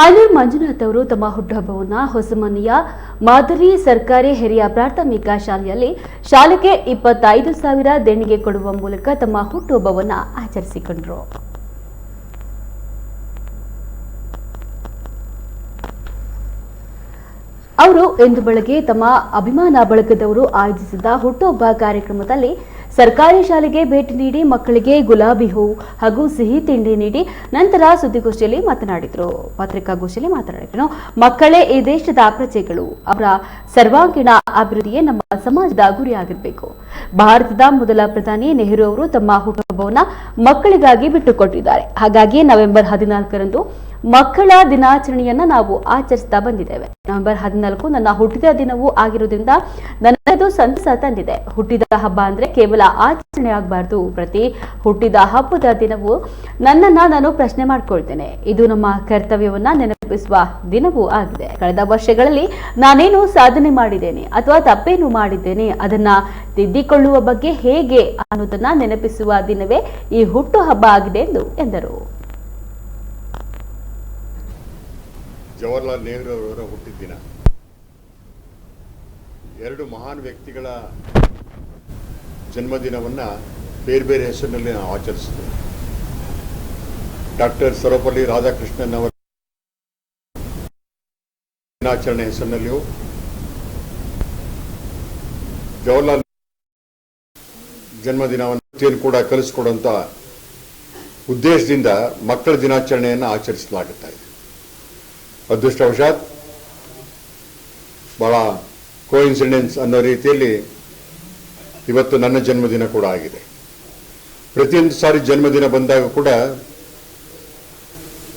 ಆನೂರ್ ಮಂಜುನಾಥ್ ಅವರು ತಮ್ಮ ಹುಟ್ಟುಹಬ್ಬವನ್ನು ಹೊಸಮನೆಯ ಮಾದರಿ ಸರ್ಕಾರಿ ಹಿರಿಯ ಪ್ರಾಥಮಿಕ ಶಾಲೆಯಲ್ಲಿ ಶಾಲೆಗೆ ಇಪ್ಪತ್ತೈದು ಸಾವಿರ ದೇಣಿಗೆ ಕೊಡುವ ಮೂಲಕ ತಮ್ಮ ಹುಟ್ಟುಹಬ್ಬವನ್ನು ಆಚರಿಸಿಕೊಂಡರು. ಅವರು ಇಂದು ಬೆಳಗ್ಗೆ ತಮ್ಮ ಅಭಿಮಾನ ಬಳಗದವರು ಆಯೋಜಿಸಿದ ಹುಟ್ಟುಹಬ್ಬ ಕಾರ್ಯಕ್ರಮದಲ್ಲಿ ಸರ್ಕಾರಿ ಶಾಲೆಗೆ ಭೇಟಿ ನೀಡಿ ಮಕ್ಕಳಿಗೆ ಗುಲಾಬಿ ಹೂ ಹಾಗೂ ಸಿಹಿ ತಿಂಡಿ ನೀಡಿ ನಂತರ ಸುದ್ದಿಗೋಷ್ಠಿಯಲ್ಲಿ ಮಾತನಾಡಿದರು. ಪತ್ರಿಕಾಗೋಷ್ಠಿಯಲ್ಲಿ ಮಾತನಾಡಿದರು. ಮಕ್ಕಳೇ ಈ ದೇಶದ ಪ್ರಜೆಗಳು ಅವರ ಸರ್ವಾಂಗೀಣ ಅಭಿವೃದ್ಧಿಯೇ ನಮ್ಮ ಸಮಾಜದ ಗುರಿಯಾಗಿರಬೇಕು. ಭಾರತದ ಮೊದಲ ಪ್ರಧಾನಿ ನೆಹರು ಅವರು ತಮ್ಮ ಹುಟ್ಟುಹಬ್ಬವನ್ನು ಮಕ್ಕಳಿಗಾಗಿ ಬಿಟ್ಟುಕೊಟ್ಟಿದ್ದಾರೆ. ಹಾಗಾಗಿ ನವೆಂಬರ್ ಹದಿನಾಲ್ಕರಂದು ಮಕ್ಕಳ ದಿನಾಚರಣೆಯನ್ನ ನಾವು ಆಚರಿಸ್ತಾ ಬಂದಿದ್ದೇವೆ. ನವೆಂಬರ್ ಹದಿನಾಲ್ಕು ನನ್ನ ಹುಟ್ಟಿದ ದಿನವೂ ಆಗಿರೋದ್ರಿಂದ ನನ್ನದು ಸಂತಸ ತಂದಿದೆ. ಹುಟ್ಟಿದ ಹಬ್ಬ ಅಂದ್ರೆ ಕೇವಲ ಆಚರಣೆ ಆಗಬಾರ್ದು. ಪ್ರತಿ ಹುಟ್ಟಿದ ಹಬ್ಬದ ದಿನವೂ ನನ್ನನ್ನ ನಾನು ಪ್ರಶ್ನೆ ಮಾಡ್ಕೊಳ್ತೇನೆ. ಇದು ನಮ್ಮ ಕರ್ತವ್ಯವನ್ನ ನೆನಪಿಸುವ ದಿನವೂ ಆಗಿದೆ. ಕಳೆದ ವರ್ಷಗಳಲ್ಲಿ ನಾನೇನು ಸಾಧನೆ ಮಾಡಿದ್ದೇನೆ ಅಥವಾ ತಪ್ಪೇನು ಮಾಡಿದ್ದೇನೆ ಅದನ್ನ ತಿದ್ದಿಕೊಳ್ಳುವ ಬಗ್ಗೆ ಹೇಗೆ ಅನ್ನೋದನ್ನ ನೆನಪಿಸುವ ದಿನವೇ ಈ ಹುಟ್ಟು ಹಬ್ಬ ಆಗಿದೆ ಎಂದು ಎಂದರು. ಜವಾಹರ್ಲಾಲ್ ನೆಹರು ಅವರ ಹುಟ್ಟಿದ ದಿನ. ಎರಡು ಮಹಾನ್ ವ್ಯಕ್ತಿಗಳ ಜನ್ಮದಿನವನ್ನು ಬೇರೆ ಬೇರೆ ಹೆಸರಿನಲ್ಲಿ ನಾವು ಆಚರಿಸಿದ್ವಿ. ಡಾಕ್ಟರ್ ಸರ್ವಪಲ್ಲಿ ರಾಧಾಕೃಷ್ಣನ್ ಅವರ ದಿನಾಚರಣೆ ಹೆಸರಿನಲ್ಲಿಯೂ ಜವಾಹರ್ಲಾಲ್ ಜನ್ಮದಿನವನ್ನು ಕೂಡ ಕಲಿಸ್ಕೊಡುವಂಥ ಉದ್ದೇಶದಿಂದ ಮಕ್ಕಳ ದಿನಾಚರಣೆಯನ್ನು ಆಚರಿಸಲಾಗುತ್ತಾ ಇದೆ. ಅದೃಷ್ಟವಶಾತ್ ಭಾಳ ಕೋಇನ್ಸಿಡೆನ್ಸ್ ಅನ್ನೋ ರೀತಿಯಲ್ಲಿ ಇವತ್ತು ನನ್ನ ಜನ್ಮದಿನ ಕೂಡ ಆಗಿದೆ. ಪ್ರತಿಯೊಂದು ಸಾರಿ ಜನ್ಮದಿನ ಬಂದಾಗ ಕೂಡ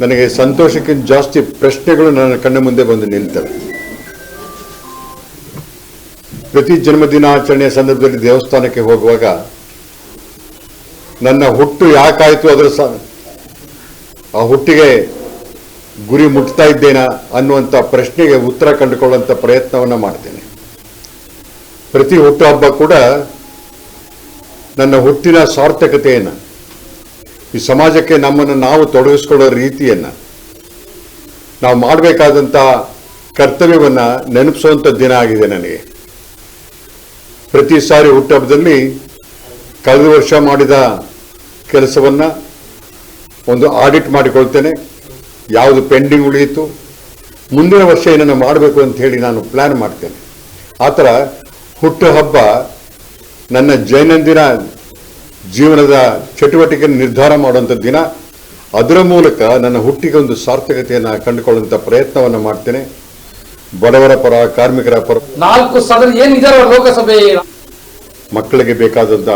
ನನಗೆ ಸಂತೋಷಕ್ಕಿಂತ ಜಾಸ್ತಿ ಪ್ರಶ್ನೆಗಳು ನನ್ನ ಕಣ್ಣ ಮುಂದೆ ಬಂದು ನಿಲ್ತವೆ. ಪ್ರತಿ ಜನ್ಮದಿನಾಚರಣೆಯ ಸಂದರ್ಭದಲ್ಲಿ ದೇವಸ್ಥಾನಕ್ಕೆ ಹೋಗುವಾಗ ನನ್ನ ಹುಟ್ಟು ಯಾಕಾಯಿತು ಅದರ ಆ ಹುಟ್ಟಿಗೆ ಗುರಿ ಮುಟ್ತಾ ಇದ್ದೇನಾ ಅನ್ನುವಂಥ ಪ್ರಶ್ನೆಗೆ ಉತ್ತರ ಕಂಡುಕೊಳ್ಳುವಂಥ ಪ್ರಯತ್ನವನ್ನು ಮಾಡ್ತೇನೆ. ಪ್ರತಿ ಹುಟ್ಟುಹಬ್ಬ ಕೂಡ ನನ್ನ ಹುಟ್ಟಿನ ಸಾರ್ಥಕತೆಯನ್ನು, ಈ ಸಮಾಜಕ್ಕೆ ನಮ್ಮನ್ನು ನಾವು ತೊಡಗಿಸ್ಕೊಳ್ಳೋ ರೀತಿಯನ್ನು, ನಾವು ಮಾಡಬೇಕಾದಂಥ ಕರ್ತವ್ಯವನ್ನು ನೆನಪಿಸುವಂಥ ದಿನ ಆಗಿದೆ ನನಗೆ. ಪ್ರತಿ ಸಾರಿ ಹುಟ್ಟುಹಬ್ಬದಲ್ಲಿ ಕಳೆದ ವರ್ಷ ಮಾಡಿದ ಕೆಲಸವನ್ನು ಒಂದು ಆಡಿಟ್ ಮಾಡಿಕೊಳ್ತೇನೆ. ಯಾವುದು ಪೆಂಡಿಂಗ್ ಉಳಿಯಿತು ಮುಂದಿನ ವರ್ಷ ಏನನ್ನು ಮಾಡಬೇಕು ಅಂತ ಹೇಳಿ ನಾನು ಪ್ಲ್ಯಾನ್ ಮಾಡ್ತೇನೆ. ಆ ಥರ ಹುಟ್ಟುಹಬ್ಬ ನನ್ನ ದೈನಂದಿನ ಜೀವನದ ಚಟುವಟಿಕೆ ನಿರ್ಧಾರ ಮಾಡುವಂಥ ದಿನ. ಅದರ ಮೂಲಕ ನನ್ನ ಹುಟ್ಟಿಗೆ ಒಂದು ಸಾರ್ಥಕತೆಯನ್ನು ಕಂಡುಕೊಳ್ಳುವಂಥ ಪ್ರಯತ್ನವನ್ನು ಮಾಡ್ತೇನೆ. ಬಡವರ ಪರ ಕಾರ್ಮಿಕರ ಪರ. ನಾಲ್ಕು ಸದನ ಏನಿದೆ ಲೋಕಸಭೆ. ಮಕ್ಕಳಿಗೆ ಬೇಕಾದಂಥ